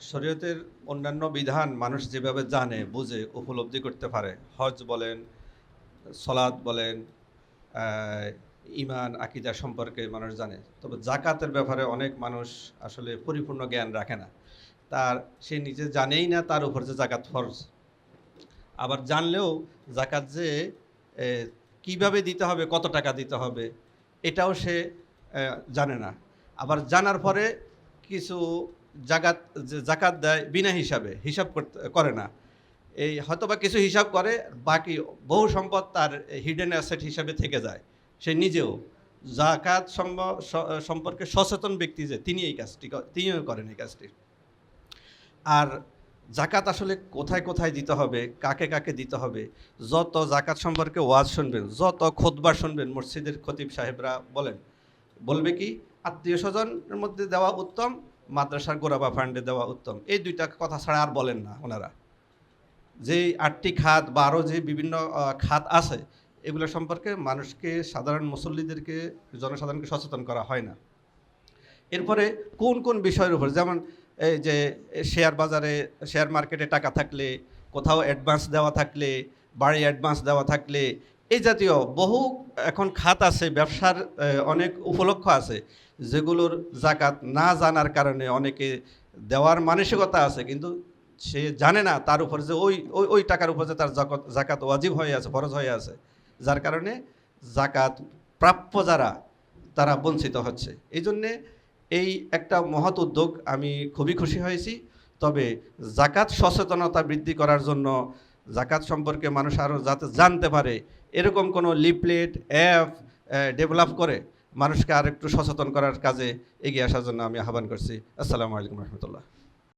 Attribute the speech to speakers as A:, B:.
A: শরীয়তের অন্যান্য বিধান মানুষ যেভাবে জানে, বুঝে, উপলব্ধি করতে পারে। হজ বলেন সলাদ বলেন ইমান আকিদা সম্পর্কে মানুষ জানে। তবে জাকাতের ব্যাপারে অনেক মানুষ আসলে পরিপূর্ণ জ্ঞান রাখে না। তার, সে নিজে জানেই না তার উপর যে জাকাত ফরজ। আবার জানলেও জাকাত যে কীভাবে দিতে হবে, কত টাকা দিতে হবে, এটাও সে জানে না। আবার জানার পরে কিছু জাকাত জাকাত দেয় বিনা হিসাবে, হিসাব করতে, করে না। এই হয়তোবা কিছু হিসাব করে, বাকি বহু সম্পদ তার হিডেন অ্যাসেট হিসাবে থেকে যায়। সে নিজেও জাকাত সম্পর্কে সচেতন ব্যক্তি যে, তিনি এই কাজটি তিনিও করেন এই কাজটি। আর জাকাত আসলে কোথায় কোথায় দিতে হবে, কাকে কাকে দিতে হবে, যত জাকাত সম্পর্কে ওয়াজ শুনবেন, যত খোদবা শুনবেন, মসজিদের খতিব সাহেবরা বলেন, বলবে কি, আত্মীয় স্বজনের মধ্যে দেওয়া উত্তম মাদ্রাসার গোরাবা ফান্ডে দেওয়া উত্তম। এই দুইটা কথা ছাড়া আর বলেন না ওনারা। যে আটটি খাত বা আরও যে বিভিন্ন খাত আছে, এগুলো সম্পর্কে মানুষকে, সাধারণ মুসল্লিদেরকে, জনসাধারণকে সচেতন করা হয় না। এরপরে কোন কোন বিষয়ের উপর, যেমন এই যে শেয়ার বাজারে শেয়ার মার্কেটে টাকা থাকলে, কোথাও অ্যাডভান্স দেওয়া থাকলে, বাড়ি অ্যাডভান্স দেওয়া থাকলে এই জাতীয় বহু এখন খাত আছে, ব্যবসার অনেক উপলক্ষ আছে, যেগুলোর জাকাত না জানার কারণে অনেকে দেওয়ার মানসিকতা আছে, কিন্তু সে জানে না তার উপর যে ওই ওই ওই টাকার উপর যে তার জাকাত জাকাত ওয়াজিব হয়ে আছে, ফরজ হয়ে আছে, যার কারণে জাকাত প্রাপ্য যারা, তারা বঞ্চিত হচ্ছে। এই জন্যে এই একটা মহৎ উদ্যোগ আমি খুবই খুশি হয়েছি, তবে জাকাত সচেতনতা বৃদ্ধি করার জন্য জাকাত সম্পর্কে মানুষ আরও যাতে জানতে পারে, এরকম কোনো লিপলেট অ্যাপ ডেভেলপ করে মানুষকে আর একটু সচেতন করার কাজে এগিয়ে আসার জন্য আমি আহ্বান করছি। আসসালামু আলাইকুম রহমতুল্লাহ।